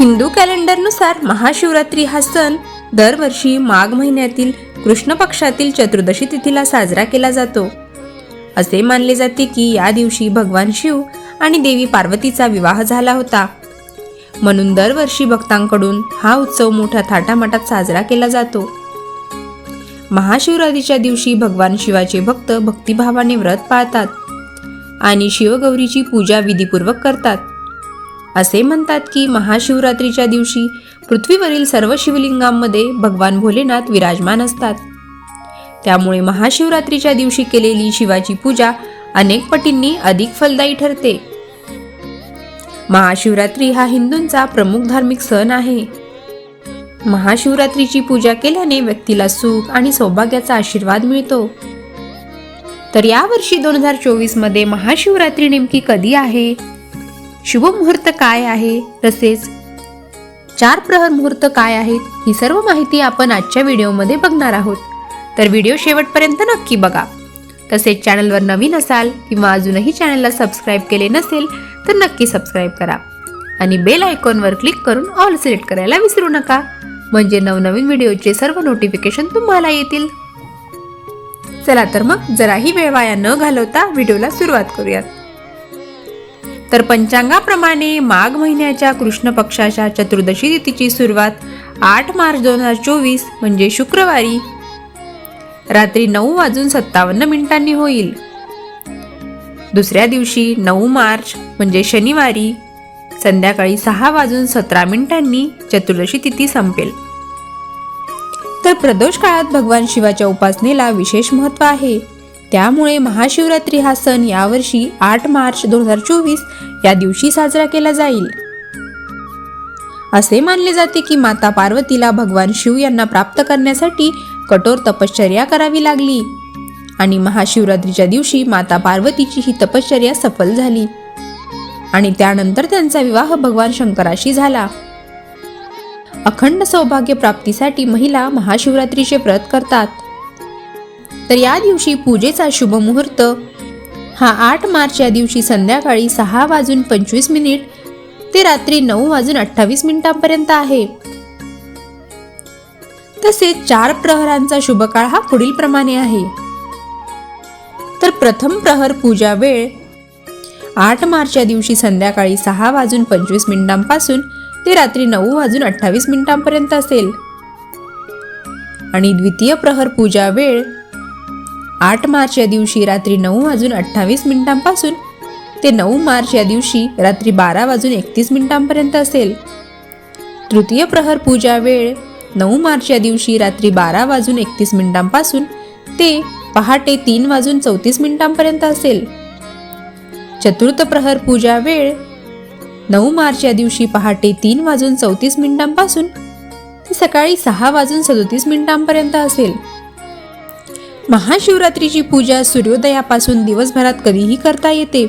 हिंदू कॅलेंडरनुसार महाशिवरात्री हा सण दरवर्षी माघ महिन्यातील कृष्ण पक्षातील चतुर्दशी तिथीला साजरा केला जातो. असे मानले जाते की या दिवशी भगवान शिव आणि देवी पार्वतीचा विवाह झाला होता. म्हणून दरवर्षी भक्तांकडून हा उत्सव मोठ्या थाटामाटात साजरा केला जातो. महाशिवरात्रीच्या दिवशी भगवान शिवाचे भक्त भक्तिभावाने व्रत पाळतात आणि शिवगौरीची पूजा विधीपूर्वक करतात. असे म्हणतात की महाशिवरात्रीच्या दिवशी पृथ्वीवरील सर्व शिवलिंगांमध्ये भगवान भोलेनाथ विराजमान असतात. त्यामुळे महाशिवरात्रीच्या दिवशी केलेली शिवाची पूजा अनेक पटींनी अधिक फलदायी ठरते. महाशिवरात्री हा हिंदूंचा प्रमुख धार्मिक सण आहे. महाशिवरात्रीची पूजा केल्याने व्यक्तीला सुख आणि सौभाग्याचा आशीर्वाद मिळतो. तर यावर्षी दोन हजार चोवीसमध्ये महाशिवरात्री नेमकी कधी आहे? शुभ मुहूर्त काय आहे? तसेच चार प्रहर मुहूर्त काय आहेत? ही सर्व माहिती आपण आजच्या व्हिडिओमध्ये बघणार आहोत. तर व्हिडिओ शेवटपर्यंत नक्की बघा. तसेच चॅनलवर नवीन असाल किंवा अजूनही चॅनलला सबस्क्राईब केले नसेल तर नक्की सबस्क्राईब करा. आणि बेल आयकॉनवर क्लिक करून ऑल सिलेक्ट करायला विसरू नका. म्हणजे नवनवीन व्हिडिओचे सर्व नोटिफिकेशन तुम्हाला येतील. चला तर मग जराही वेळ वाया न घालवता व्हिडिओला सुरुवात करूयात. तर पंचांगाप्रमाणे माघ महिन्याच्या कृष्ण पक्षाच्या चतुर्दशी तिथीची सुरुवात आठ मार्च दोन हजार चोवीस म्हणजे शुक्रवारी. रात्री नऊ वाजून सत्तावन्न मिनिटांनी होईल. दुसऱ्या दिवशी नऊ मार्च म्हणजे शनिवारी संध्याकाळी सहा वाजून सतरा मिनिटांनी चतुर्दशी तिथी संपेल. तर प्रदोष काळात भगवान शिवाच्या उपासनेला विशेष महत्त्व आहे. त्यामुळे महाशिवरात्री हा सण यावर्षी आठ मार्च दोन हजार चोवीस या दिवशी साजरा केला जाईल. असे मानले जाते की माता पार्वतीला भगवान शिव यांना प्राप्त करण्यासाठी कठोर तपश्चर्या करावी लागली आणि महाशिवरात्रीच्या दिवशी माता पार्वतीची ही तपश्चर्या सफल झाली. आणि त्यानंतर त्यांचा विवाह भगवान शंकराशी झाला. अखंड सौभाग्य प्राप्तीसाठी महिला महाशिवरात्रीचे व्रत करतात. तर या दिवशी पूजेचा शुभ मुहूर्त. हा आठ मार्च या दिवशी संध्याकाळी सहा वाजून पंचवीस मिनिट ते रात्री नऊ वाजून अठ्ठावीस मिनिटांपर्यंत आहे. तसेच चार प्रहरांचा शुभकाळ हा पुढील प्रमाणे आहे. तर प्रथम प्रहर पूजा वेळ. आठ मार्च या दिवशी संध्याकाळी सहा वाजून पंचवीस मिनिटांपासून ते रात्री नऊ वाजून अठ्ठावीस मिनिटांपर्यंत असेल. आणि द्वितीय प्रहर पूजा वेळ. आठ मार्च या दिवशी रात्री नऊ वाजून अठ्ठावीस मिनिटांपासून ते नऊ मार्च या दिवशी रात्री बारा वाजून एकतीस मिनिटांपर्यंत असेल. तृतीय प्रहर पूजा वेळ नऊ मार्च या दिवशी रात्री बारा वाजून एकतीस मिनिटांपासून ते पहाटे तीन वाजून चौतीस मिनिटांपर्यंत असेल. चतुर्थ प्रहर पूजा वेळ नऊ मार्च या दिवशी पहाटे तीन वाजून चौतीस मिनिटांपासून ते सकाळी सहा वाजून सदोतीस मिनिटांपर्यंत असेल. महाशिवरात्रीची पूजा सूर्योदयापासून दिवसभरात कधीही करता येते.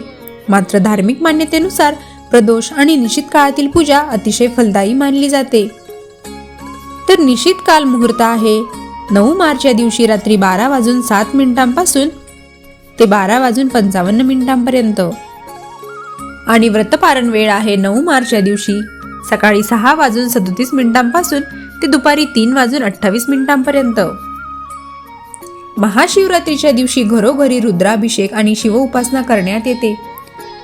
मात्र धार्मिक मान्यतेनुसार प्रदोष आणि निश्चित काळातील पूजा अतिशय फलदायी मानली जाते. तर निश्चित काल मुहूर्त आहे. नऊ मार्च या दिवशी रात्री बारा वाजून सात मिनिटांपासून ते बारा वाजून पंचावन्न मिनिटांपर्यंत. आणि व्रतपारण वेळ आहे नऊ मार्च या दिवशी. सकाळी सहा वाजून सदोतीस मिनिटांपासून ते दुपारी तीन वाजून अठ्ठावीस मिनिटांपर्यंत. महाशिवरात्रीच्या दिवशी घरोघरी रुद्राभिषेक आणि शिव उपासना करण्यात येते.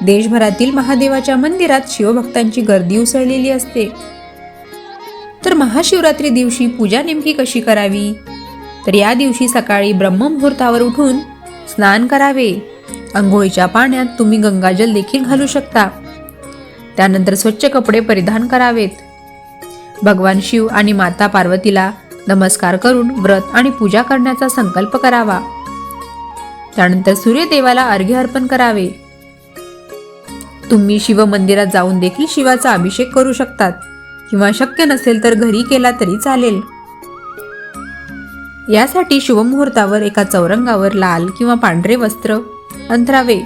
देशभरातील महादेवाच्या मंदिरात शिवभक्तांची गर्दी उसळलेली असते. तर महाशिवरात्री दिवशी पूजा नेमकी कशी करावी? तर या दिवशी सकाळी ब्रह्ममुहूर्तावर उठून स्नान करावे. आंघोळीच्या पाण्यात तुम्ही गंगाजल देखील घालू शकता. त्यानंतर स्वच्छ कपडे परिधान करावेत. भगवान शिव आणि माता पार्वतीला नमस्कार करून व्रत आणि पूजा करण्याचा संकल्प करावा. त्यानंतर सूर्यदेवाला अर्घ्य अर्पण करावे. तुम्ही शिव मंदिरात जाऊन देखील शिवाचा अभिषेक करू शकतात. किंवा शक्य नसेल तर घरी केला तरी चालेल. यासाठी शुभमुहूर्तावर एका चौरंगावर लाल किंवा पांढरे वस्त्र अंथरावे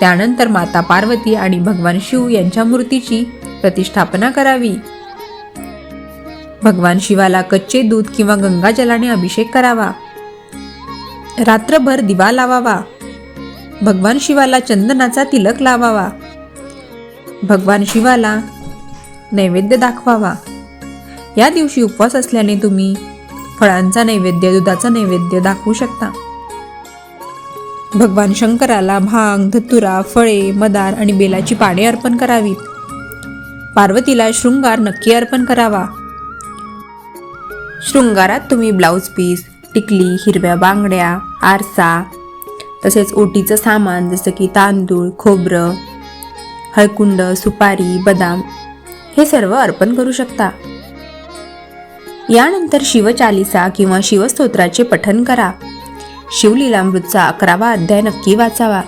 त्यानंतर माता पार्वती आणि भगवान शिव यांच्या मूर्तीची प्रतिष्ठापना करावी. भगवान शिवाला कच्चे दूध किंवा गंगाजलाने अभिषेक करावा. रात्रभर दिवा लावावा. भगवान शिवाला चंदनाचा तिलक लावावा. भगवान शिवाला नैवेद्य दाखवावा. या दिवशी उपवास असल्याने तुम्ही फळांचा नैवेद्य दुधाचा नैवेद्य दाखवू शकता. भगवान शंकराला भांग धतुरा फळे मदार आणि बेलाची पाने अर्पण करावीत. पार्वतीला शृंगार नक्की अर्पण करावा. शृंगारात तुम्ही ब्लाऊज पीस टिकली हिरव्या बांगड्या आरसा तसेच ओटीचं सामान जसं की तांदूळ खोबरं हळकुंड सुपारी बदाम हे सर्व अर्पण करू शकता. यानंतर शिवचालिसा किंवा शिवस्तोत्राचे पठन करा. शिवलीलामृतचा अकरावा अध्याय नक्की वाचावा.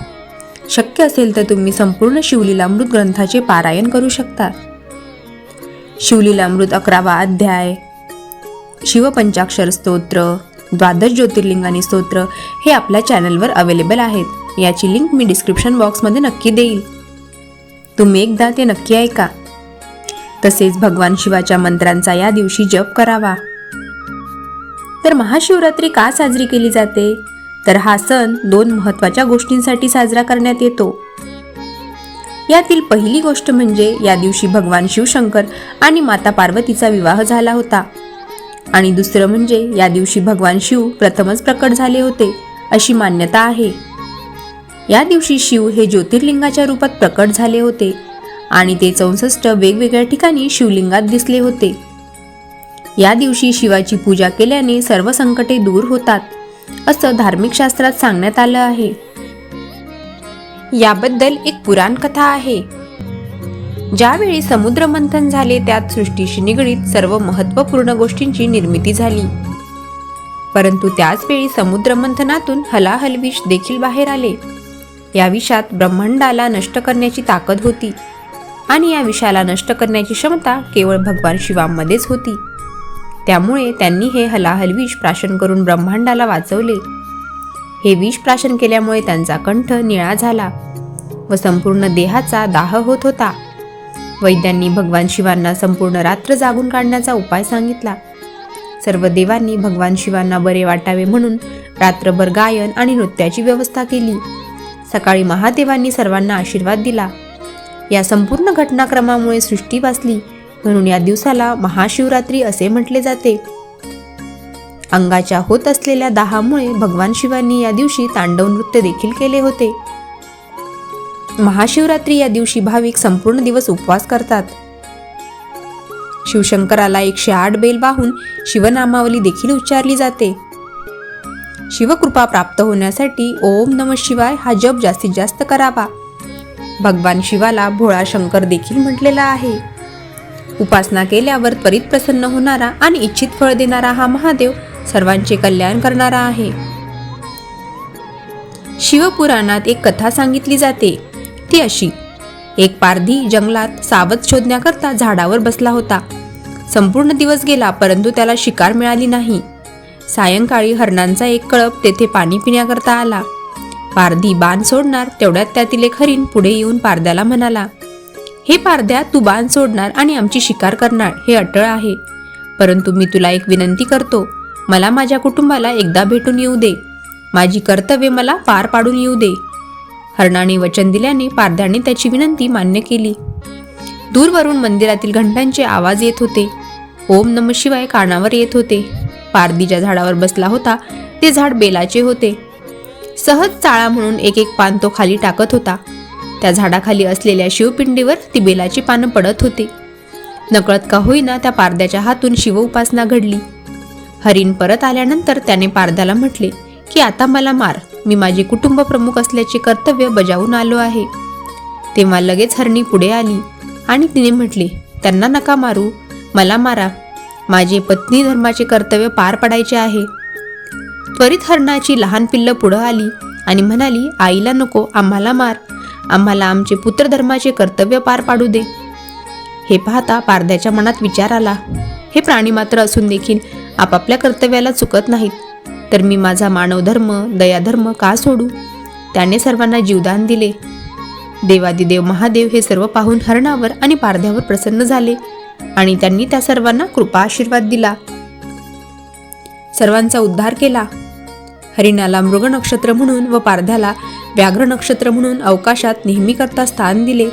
शक्य असेल तर तुम्ही संपूर्ण शिवलीलामृत ग्रंथाचे पारायण करू शकता. शिवलीलामृत अकरावा अध्याय शिवपंचाक्षर स्तोत्र द्वादश ज्योतिर्लिंगानी स्तोत्र हे आपल्या चॅनलवर अवेलेबल आहेत. याची लिंक मी डिस्क्रिप्शन बॉक्समध्ये नक्की देईल. तुम्ही एकदा ते नक्की ऐका. तसेच भगवान शिवाच्या मंत्रांचा या दिवशी जप करावा. तर महाशिवरात्री का साजरी केली जाते? तर हा सण दोन महत्त्वाच्या गोष्टींसाठी साजरा करण्यात येतो. यातील पहिली गोष्ट म्हणजे या दिवशी भगवान शिवशंकर आणि माता पार्वतीचा विवाह झाला होता. आणि दुसरं म्हणजे या दिवशी भगवान शिव प्रथमच प्रकट झाले होते अशी मान्यता आहे. या दिवशी शिव हे ज्योतिर्लिंगाच्या रूपात प्रकट झाले होते आणि ते चौसष्ट वेगवेगळ्या ठिकाणी शिवलिंगात दिसले होते. या दिवशी शिवाची पूजा केल्याने सर्व संकटे दूर होतात असं धार्मिक शास्त्रात सांगण्यात आलं आहे. याबद्दल एक पुराण कथा आहे. ज्यावेळी समुद्रमंथन झाले त्यात सृष्टीशी निगडीत सर्व महत्त्वपूर्ण गोष्टींची निर्मिती झाली. परंतु त्याचवेळी समुद्रमंथनातून हलाहलविष हलाहल विष देखील बाहेर आले. या विषात ब्रह्मांडाला नष्ट करण्याची ताकद होती आणि या विषाला नष्ट करण्याची क्षमता केवळ भगवान शिवांमध्येच होती. त्यामुळे त्यांनी हे हलाहल विष प्राशन करून ब्रह्मांडाला वाचवले. हे विष प्राशन केल्यामुळे त्यांचा कंठ निळा झाला व संपूर्ण देहाचा दाह होत होता. वैद्यांनी भगवान शिवांना संपूर्ण रात्र जागून काढण्याचा उपाय सांगितला. सर्व देवांनी भगवान शिवांना बरे वाटावे म्हणून रात्रभर गायन आणि नृत्याची व्यवस्था केली. सकाळी महादेवांनी सर्वांना आशीर्वाद दिला. या संपूर्ण घटनाक्रमामुळे सृष्टी वाचली. म्हणून या दिवसाला महाशिवरात्री असे म्हटले जाते. अंगाच्या होत असलेल्या दाहामुळे भगवान शिवांनी या दिवशी तांडव नृत्य देखील केले होते. महाशिवरात्री या दिवशी भाविक संपूर्ण दिवस उपवास करतात. शिवशंकराला एकशे आठ बेल वाहून शिवनामावली देखील उच्चारली जाते. शिवकृपा प्राप्त होण्यासाठी ओम नम शिवाय हा जप जास्तीत जास्त करावा. भगवान शिवाला भोळा शंकर देखील म्हटलेला आहे. उपासना केल्यावर त्वरित प्रसन्न होणारा आणि इच्छित फळ देणारा हा महादेव सर्वांचे कल्याण करणारा आहे. शिवपुराणात एक कथा सांगितली जाते. ती अशी. एक पारधी जंगलात सावध शोधण्याकरता झाडावर बसला होता. संपूर्ण दिवस गेला परंतु त्याला शिकार मिळाली नाही. सायंकाळी हरणांचा एक कळप तेथे पाणी पिण्याकरता आला. पारधी बाण सोडणार तेवढ्यात त्यातील एक हरिण पुढे येऊन पारद्याला म्हणाला हे पारद्या तू बाण सोडणार आणि आमची शिकार करणार हे अटळ आहे. परंतु मी तुला एक विनंती करतो मला माझ्या कुटुंबाला एकदा भेटून येऊ दे. माझी कर्तव्ये मला पार पाडून येऊ दे. हरणाने वचन दिल्याने पारध्याने त्याची विनंती मान्य केली. दूरवरून मंदिरातील घंटांचे आवाज येत होते. ओम नम शिवाय कानावर येत होते. पारदीच्या झाडावर बसला होता ते झाड बेलाचे होते. सहज चाळा म्हणून एक एक पान तो खाली टाकत होता. त्या झाडाखाली असलेल्या शिवपिंडीवर ती बेलाची पानं पडत होती. नकळत का होईना त्या पारद्याच्या हातून शिव उपासना घडली. हरिण परत आल्यानंतर त्याने पारद्याला म्हटले की आता मला मार. मी माझे कुटुंब प्रमुख असल्याचे कर्तव्य बजावून आलो आहे. तेव्हा लगेच हरणी पुढे आली आणि तिने म्हटले त्यांना नका मारू. मला मारा. माझे पत्नी धर्माचे कर्तव्य पार पाडायचे आहे. त्वरित हरणाची लहान पिल्लं पुढं आली आणि म्हणाली आईला नको आम्हाला मार. आम्हाला आमचे पुत्रधर्माचे कर्तव्य पार पाडू दे. हे पाहता पारद्याच्या मनात विचार आला. हे प्राणी मात्र असून देखील आपापल्या कर्तव्याला चुकत नाहीत. तर मी माझा मानवधर्म दयाधर्म का सोडू? त्याने सर्वांना जीवदान दिले. देवादिदेव महादेव हे सर्व पाहून हरणावर आणि पारध्यावर प्रसन्न झाले आणि त्यांनी त्या सर्वांना कृपा आशीर्वाद दिला. सर्वांचा उद्धार केला. हरिणाला मृग नक्षत्र म्हणून व पारध्याला व्याघ्र नक्षत्र म्हणून अवकाशात नेहमी करता स्थान दिले.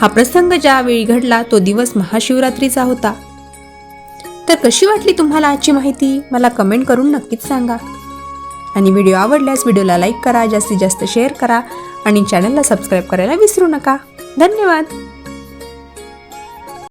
हा प्रसंग ज्यावेळी घडला तो दिवस महाशिवरात्रीचा होता. तर कशी वाटली तुम्हाला आजची माहिती? मला कमेंट करून नक्कीच सांगा. आणि व्हिडिओ आवडल्यास व्हिडिओला लाईक करा जास्तीत जास्त शेअर करा आणि चॅनलला सबस्क्राईब करायला विसरू नका. धन्यवाद!